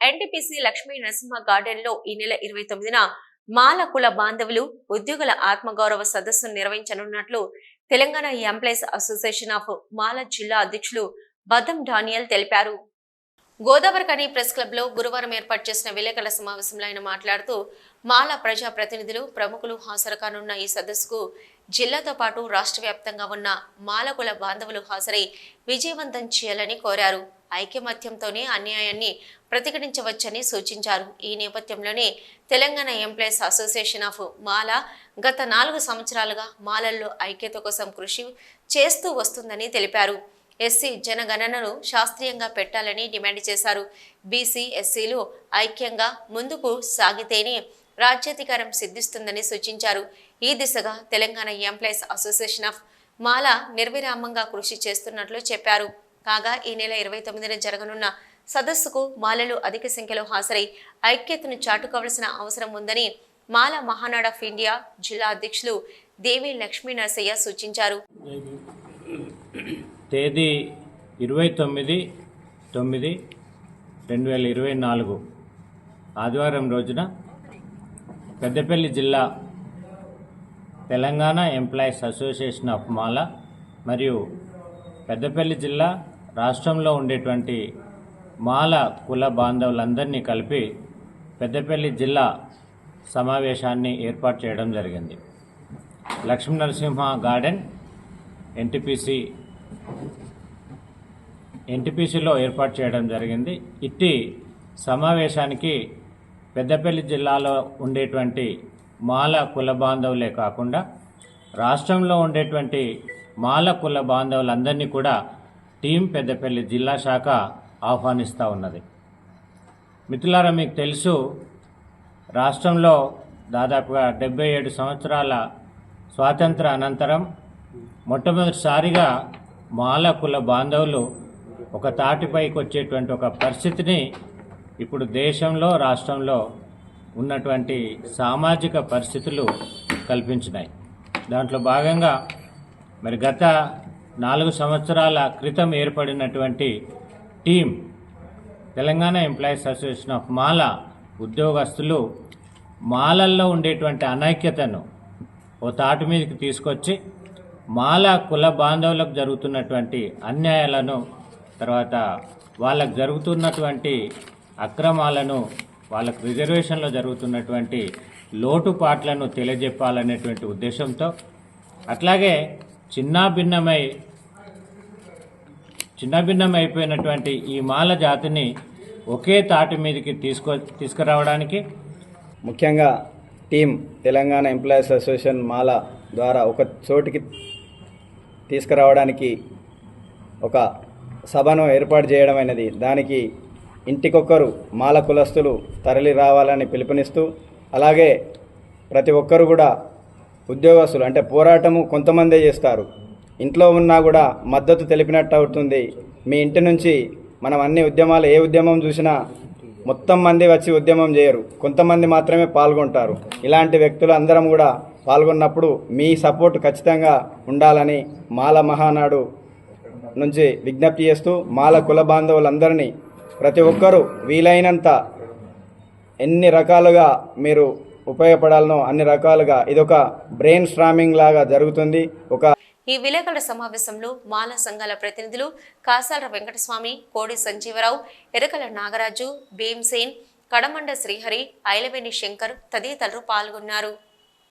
NTPC Lakshmi Narasimha గార్డెన్లో ఈ నెల ఇరవై తొమ్మిదిన మాల కుల బాంధవులు ఉద్యోగుల ఆత్మగౌరవ సదస్సును నిర్వహించనున్నట్లు Telangana employees association of Mala జిల్లా అధ్యక్షులు బదం డానియల్ తెలిపారు. గోదావరికని ప్రెస్ క్లబ్లో గురువారం ఏర్పాటు చేసిన విలేకరుల సమావేశంలో ఆయన మాట్లాడుతూ మాల ప్రజా ప్రతినిధులు ప్రముఖులు హాజరు కానున్న ఈ సదస్సుకు జిల్లాతో పాటు రాష్ట్ర వ్యాప్తంగా ఉన్న మాలకుల బాంధవులు హాజరై విజయవంతం చేయాలని కోరారు. ఐకమత్యంతోనే అన్యాయాన్ని ప్రతిఘటించవచ్చని సూచించారు. ఈ నేపథ్యంలోనే Telangana employees association of Mala గత నాలుగు సంవత్సరాలుగా మాలల్లో ఐక్యత కోసం కృషి చేస్తూ వస్తుందని తెలిపారు. ఎస్సీ జనగణనను శాస్త్రీయంగా పెట్టాలని డిమాండ్ చేశారు. బీసీ ఎస్సీలు ఐక్యంగా ముందుకు సాగితేనే రాజ్యాధికారం సిద్ధిస్తుందని సూచించారు. ఈ దిశగా Telangana employees association of Mala నిర్విరామంగా కృషి చేస్తున్నట్లు చెప్పారు. కాగా ఈ నెల ఇరవై తొమ్మిదిన జరగనున్న సదస్సుకు మాలలు అధిక సంఖ్యలో హాజరై ఐక్యతను చాటుకోవలసిన అవసరం ఉందని మాల మహానాడ్ ఆఫ్ ఇండియా జిల్లా అధ్యక్షులు దేవి లక్ష్మీ నరసయ్య సూచించారు. తేదీ ఇరవై తొమ్మిది తొమ్మిది రెండు వేల ఇరవై నాలుగు ఆదివారం రోజున పెద్దపల్లి జిల్లా Telangana employees association of Mala మరియు పెద్దపల్లి జిల్లా రాష్ట్రంలో ఉండేటువంటి మాల కుల బాంధవులందరినీ కలిపి పెద్దపల్లి జిల్లా సమావేశాన్ని ఏర్పాటు చేయడం జరిగింది. లక్ష్మీ నరసింహ గార్డెన్ ఎన్టీపీసీ ఎన్టీపీసీలో ఏర్పాటు చేయడం జరిగింది. ఇట్టి సమావేశానికి పెద్దపల్లి జిల్లాలో ఉండేటువంటి మాల కుల బాంధవులే కాకుండా రాష్ట్రంలో ఉండేటువంటి మాల కుల బాంధవులందరినీ కూడా టీం పెద్దపల్లి జిల్లా శాఖ ఆహ్వానిస్తూ ఉన్నది. మిత్రులారా మీకు తెలుసు రాష్ట్రంలో దాదాపుగా డెబ్బై ఏడు సంవత్సరాల స్వాతంత్ర అనంతరం మొట్టమొదటిసారిగా మాల కుల బాంధవులు ఒక తాటిపైకి వచ్చేటువంటి ఒక పరిస్థితిని ఇప్పుడు దేశంలో రాష్ట్రంలో ఉన్నటువంటి సామాజిక పరిస్థితులు కల్పించినాయి. దాంట్లో భాగంగా మరి గత నాలుగు సంవత్సరాల క్రితం ఏర్పడినటువంటి team Telangana employees association of Mala ఉద్యోగస్తులు మాలల్లో ఉండేటువంటి అనైక్యతను ఓ తాటి మీదకి తీసుకొచ్చి మాల కుల బాంధవులకు జరుగుతున్నటువంటి అన్యాయాలను తర్వాత వాళ్ళకు జరుగుతున్నటువంటి అక్రమాలను వాళ్ళకు రిజర్వేషన్లో జరుగుతున్నటువంటి లోటుపాట్లను తెలియజెప్పాలనేటువంటి ఉద్దేశంతో అట్లాగే చిన్నాభిన్నమై చిన్నభిన్నమైపోయినటువంటి ఈ మాల జాతిని ఒకే తాటి మీదకి తీసుకో తీసుకురావడానికి ముఖ్యంగా team Telangana employees association Mala ద్వారా ఒక చోటికి తీసుకురావడానికి ఒక సభను ఏర్పాటు చేయడం అనేది దానికి ఇంటికొక్కరు మాల కులస్తులు తరలి రావాలని పిలుపునిస్తూ అలాగే ప్రతి ఒక్కరు కూడా ఉద్యోగస్తులు అంటే పోరాటము కొంతమందే చేస్తారు. ఇంట్లో ఉన్నా కూడా మద్దతు తెలిపినట్టు అవుతుంది. మీ ఇంటి నుంచి మనం అన్ని ఉద్యమాలు ఏ ఉద్యమం చూసినా మొత్తం మంది వచ్చి ఉద్యమం చేయరు. కొంతమంది మాత్రమే పాల్గొంటారు. ఇలాంటి వ్యక్తులు అందరం కూడా పాల్గొన్నప్పుడు మీ సపోర్ట్ ఖచ్చితంగా ఉండాలని మాల మహానాడు నుంచి విజ్ఞప్తి చేస్తూ మాల కుల బాంధవులందరినీ ప్రతి ఒక్కరూ వీలైనంత ఎన్ని రకాలుగా మీరు ఉపయోగపడాలనో అన్ని రకాలుగా ఇదొక బ్రెయిన్ స్ట్రామింగ్ లాగా జరుగుతుంది. ఒక ఈ విలేకరుల సమావేశంలో మాల సంఘాల ప్రతినిధులు కాసాల వెంకటస్వామి కోడి సంజీవరావు ఎరకల నాగరాజు భీమ్సేన్ కడమండ శ్రీహరి ఐలవేణి శంకర్ తదితరులు పాల్గొన్నారు.